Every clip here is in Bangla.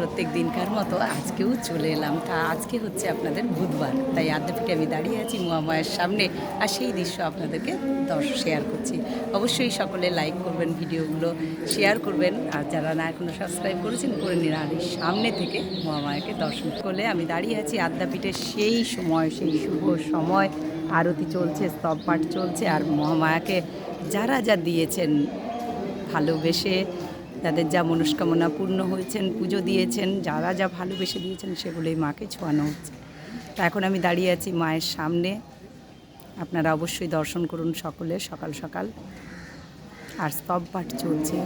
প্রত্যেক দিনকার মতো আজকেও চলে এলাম। তা আজকে হচ্ছে আপনাদের বুধবার। তাই আদ্যাপীঠে আমি দাঁড়িয়ে আছি মহামায়ের সামনে আর সেই দৃশ্য আপনাদেরকে শেয়ার করছি। অবশ্যই সকলে লাইক করবেন, ভিডিওগুলো শেয়ার করবেন। আর যারা না এখনও সাবস্ক্রাইব করেছেন, করে নিন। আর সামনে থেকে মহামায়াকে দর্শন করলে আমি দাঁড়িয়ে আছি আদ্যাপীঠের সেই সময়, সেই শুভ সময়। আরতি চলছে, স্তব পাঠ চলছে। আর মহামায়াকে যারা যা দিয়েছেন ভালোবেসে যাদের যা মনস্কামনা পূর্ণ হয়েছেন, পুজো দিয়েছেন, যারা যা ভালোবেসে দিয়েছেন সেগুলোই মাকে ছোঁয়ানো হচ্ছে। তা এখন আমি দাঁড়িয়ে আছি মায়ের সামনে। আপনারা অবশ্যই দর্শন করুন সকলে, সকাল সকাল। আর স্তব পাঠ চলছে।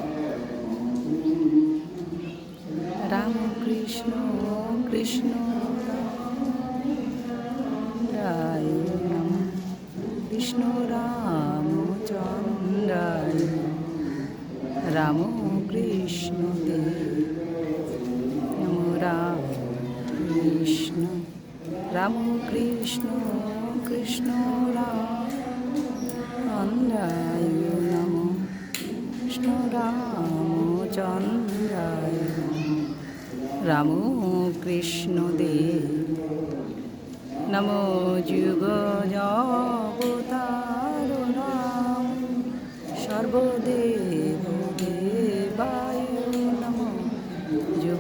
রাম কৃষ্ণ কৃষ্ণ কৃষ্ণ রাম চন্দ্রায় রাম কৃষ্ণ দেব নম রাম কৃষ্ণ রাম কৃষ্ণ কৃষ্ণ রাম। চন্দ্রায় নম, কৃষ্ণ রাম, চন্দ্রায় রাম কৃষ্ণ দেব নমো যুগ জবতার রাম সর্বদেব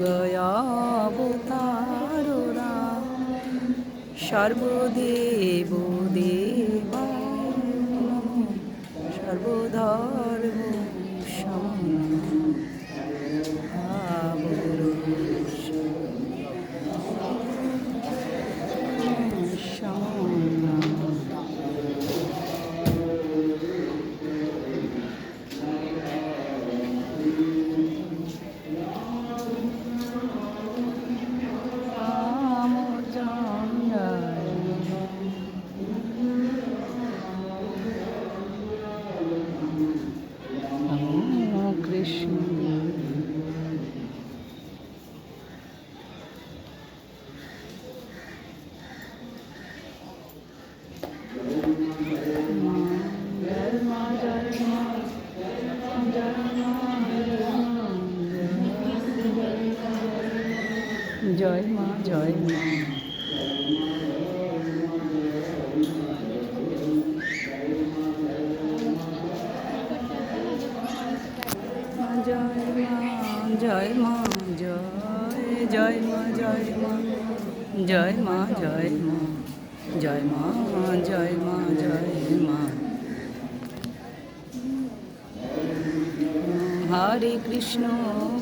যুগয়াবতার সর্বদেব দেব সর্বধর্ম জয় মা জয় মা জয় মা জয় মা জয় মা। হরে কৃষ্ণ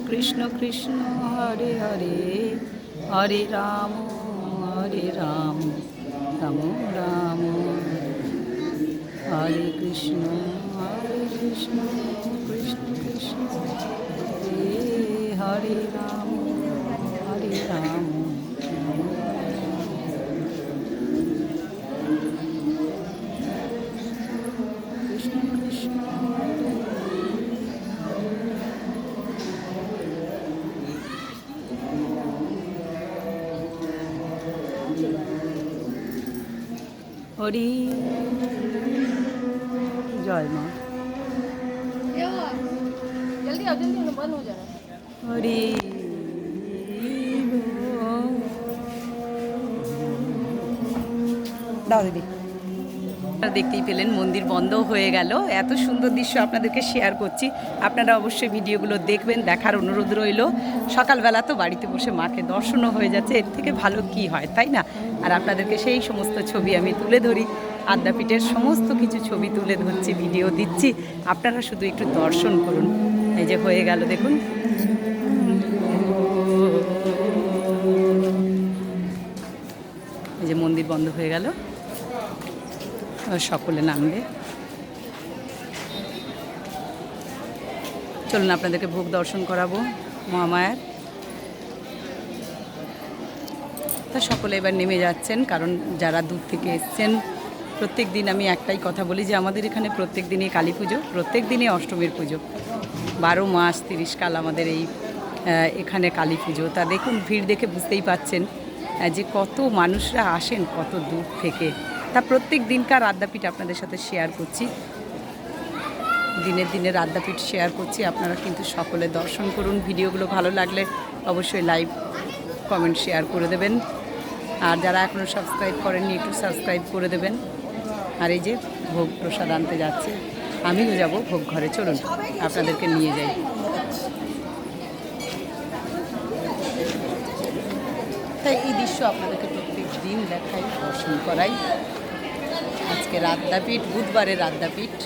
কৃষ্ণ কৃষ্ণ, হরে হরে হরে রাম হরে রাম রাম রাম। হরে কৃষ্ণ হরে কৃষ্ণ কৃষ্ণ কৃষ্ণ, হরে রাম। হরি। জয় মা। জলদি জলদি বন্ধ হরি। দাও দিদি। দেখতেই পেলেন মন্দির বন্ধ হয়ে গেল। এত সুন্দর দৃশ্য আপনাদেরকে শেয়ার করছি। আপনারা অবশ্যই ভিডিওগুলো দেখবেন, দেখার অনুরোধ রইল। সকালবেলা তো বাড়িতে বসে মাকে দর্শনও হয়ে যাচ্ছে, এর থেকে ভালো কি হয়, তাই না? আর আপনাদেরকে সেই সমস্ত ছবি আমি তুলে ধরি। আদ্যাপীঠের সমস্ত কিছু ছবি তুলে ধরছি, ভিডিও দিচ্ছি। আপনারা শুধু একটু দর্শন করুন। এই যে হয়ে গেল, দেখুন। এই যে মন্দির বন্ধ হয়ে গেল। সকলে নামবে। চলুন আপনাদেরকে ভোগ দর্শন করাবো মহামায়ার। তা সকলে এবার নেমে যাচ্ছেন, কারণ যারা দূর থেকে এসছেন, প্রত্যেক দিন আমি একটাই কথা বলি যে আমাদের এখানে প্রত্যেক দিনই কালী পুজো, প্রত্যেক দিনই অষ্টমীর পুজো। বারো মাস তিরিশ কাল আমাদের এই এখানে কালী পুজো। তা দেখুন, ভিড় দেখে বুঝতেই পাচ্ছেন যে কত মানুষরা আসেন কত দূর থেকে। তা প্রত্যেক দিনকার আদ্যাপীঠ আপনাদের সাথে শেয়ার করছি। দিনের দিনের আদ্যাপীঠ শেয়ার করছি। আপনারা কিন্তু সকলে দর্শন করুন। ভিডিওগুলো ভালো লাগলে অবশ্যই লাইভ কমেন্ট শেয়ার করে দেবেন। আর যারা এখনও সাবস্ক্রাইব করেননি, একটু সাবস্ক্রাইব করে দেবেন। আর এই যে ভোগ প্রসাদ আনতে যাচ্ছে, আমিও যাব ভোগ ঘরে। চলুন, আপনাদেরকে নিয়ে যাই। তাই এই দৃশ্য আপনাদেরকে প্রত্যেক দিন দেখাই, দর্শন করাই। আজকে রাদ্দাপীঠ, বুধবারের রাদ্দাপীঠ।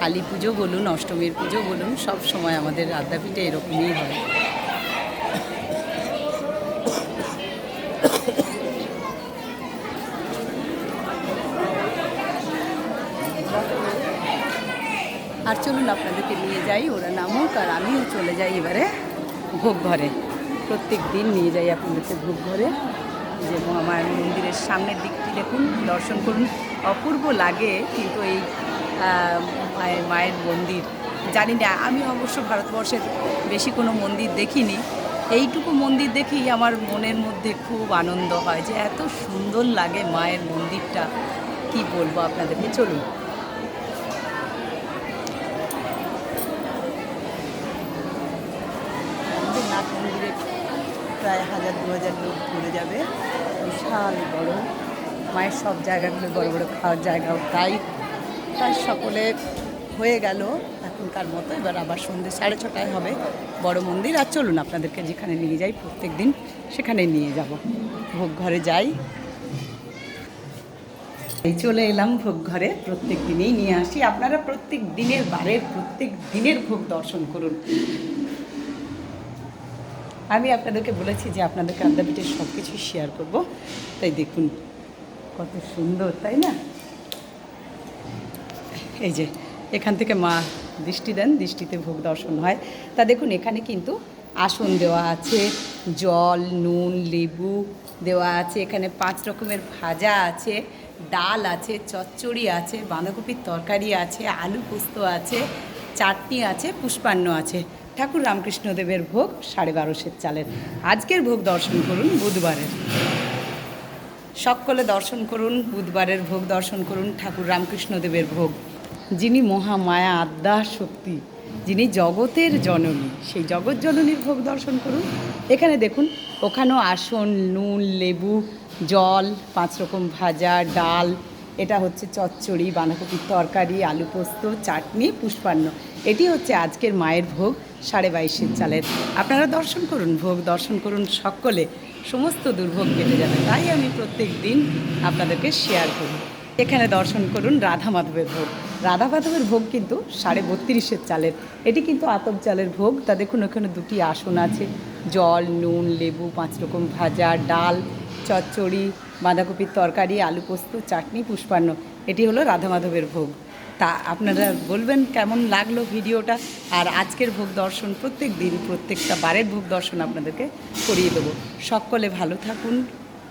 কালী পুজো বলুন, অষ্টমীর পুজো বলুন, সব সময় আমাদের রাদ্দাপীঠে এরকমই হয়। আর চলুন আপনাদেরকে নিয়ে যাই, ওরা নামুক আর আমিও চলে যাই এবারে ভোগ ঘরে। প্রত্যেক দিন নিয়ে যাই আপনাদেরকে ভোগ ঘরে। যে মহামায়ার মন্দিরের সামনের দিকটি দেখুন, দর্শন করুন। অপূর্ব লাগে কিন্তু এই মায়ের মন্দির। জানি না, আমি অবশ্য ভারতবর্ষের বেশি কোনো মন্দির দেখিনি। এইটুকু মন্দির দেখেই আমার মনের মধ্যে খুব আনন্দ হয় যে এত সুন্দর লাগে মায়ের মন্দিরটা। কি বলব আপনাদেরকে? চলুন আমাদের নাট মন্দিরে প্রায় হাজার, দু হাজার লোক ঘুরে যাবে। বিশাল বড়। মায়ের সব জায়গাগুলো বড় বড় খাওয়ার জায়গাও তাই। তাই সকলে হয়ে গেল এখনকার মতো। এবার আবার সন্ধ্যে সাড়ে ছটায় হবে বড় মন্দির। আর চলুন আপনাদেরকে যেখানে নিয়ে যাই প্রত্যেক দিন, সেখানে নিয়ে যাব। ভোগ ঘরে যাই। এই চলে এলাম ভোগ ঘরে। প্রত্যেক দিনেই নিয়ে আসি। আপনারা প্রত্যেক দিনের বারের, প্রত্যেক দিনের ভোগ দর্শন করুন। আমি আপনাদেরকে বলেছি যে আপনাদেরকে আদ্যাপীঠের সব কিছু শেয়ার করব। তাই দেখুন, কত সুন্দর, তাই না? এই যে, এখান থেকে মা দৃষ্টি দেন, দৃষ্টিতে ভোগ দর্শন হয়। তা দেখুন, এখানে কিন্তু আসন দেওয়া আছে, জল, নুন, লেবু দেওয়া আছে, এখানে পাঁচ রকমের ভাজা আছে, ডাল আছে, চচ্চড়ি আছে, বাঁধাকপির তরকারি আছে, আলু পোস্ত আছে, চাটনি আছে, পুষ্পান্ন আছে। ঠাকুর রামকৃষ্ণদেবের ভোগ সাড়ে বারোশের চালের। আজকের ভোগ দর্শন করুন বুধবারের। সকলে দর্শন করুন, বুধবারের ভোগ দর্শন করুন ঠাকুর রামকৃষ্ণদেবের ভোগ। যিনি মহামায়া আদ্যা, শক্তি, যিনি জগতের জননী, সেই জগৎ জননীর ভোগ দর্শন করুন। এখানে দেখুন, ওখানেও আসন, নুন, লেবু, জল, পাঁচ রকম ভাজা, ডাল এটা হচ্ছে চচ্চড়ি, বাঁধাকপির তরকারি, আলু পোস্ত, চাটনি, পুষ্পান্ন। এটি হচ্ছে আজকের মায়ের ভোগ সাড়ে বাইশের চালের। আপনারা দর্শন করুন, ভোগ দর্শন করুন সকলে। সমস্ত দুর্ভোগ কেটে যাবে। তাই আমি প্রত্যেক দিন আপনাদেরকে শেয়ার করি। এখানে দর্শন করুন রাধা মাধবের ভোগ। রাধা মাধবের ভোগ কিন্তু সাড়ে বত্রিশের চালের। এটি কিন্তু আতপ চালের ভোগ। তা দেখুন ওখানে দুটি আসন আছে। জল, নুন, লেবু, পাঁচ রকম ভাজা, ডাল চচ্চড়ি, বাঁধাকপির তরকারি, আলু পোস্ত, চাটনি, পুষ্পান্ন। এটি হলো রাধা মাধবের ভোগ। তা আপনারা বলবেন কেমন লাগল ভিডিওটা? আর আজকের ভোগ দর্শন প্রত্যেক দিন, প্রত্যেকটা বারের ভোগ দর্শন আপনাদেরকে করিয়ে দেবো। সকলে ভালো থাকুন।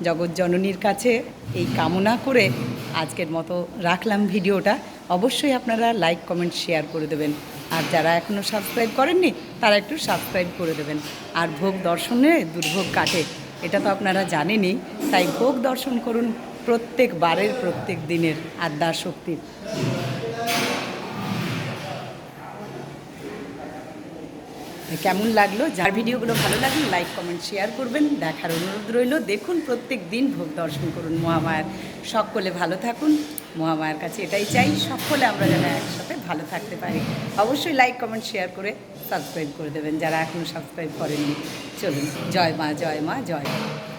জগৎ জননীর কাছে এই কামনা করে আজকের মতো রাখলাম ভিডিওটা। অবশ্যই আপনারা লাইক, কমেন্ট, শেয়ার করে দেবেন। আর যারা এখনও সাবস্ক্রাইব করেননি, তারা একটু সাবস্ক্রাইব করে দেবেন। আর ভোগ দর্শনে দুর্ভোগ কাটে। এটা তো আপনারা জানেনই তাই ভোগ দর্শন করুন প্রত্যেক বারের প্রত্যেক দিনের আদ্যা শক্তির। কেমন লাগল? যার ভিডিওগুলো ভালো লাগল লাইক কমেন্ট শেয়ার করবেন। দেখার অনুরোধ রইল। দেখুন প্রত্যেক দিন ভোগ দর্শন করুন মহামায়ার। সকলে ভালো থাকুন। মহামায়ার কাছে এটাই চাই, সকলে আমরা যেন একসাথে ভালো থাকতে পারি। অবশ্যই লাইক কমেন্ট শেয়ার করে সাবস্ক্রাইব করে দেবেন। যারা এখনও সাবস্ক্রাইব করেননি, চলুন। জয় মা জয় মা জয় মা।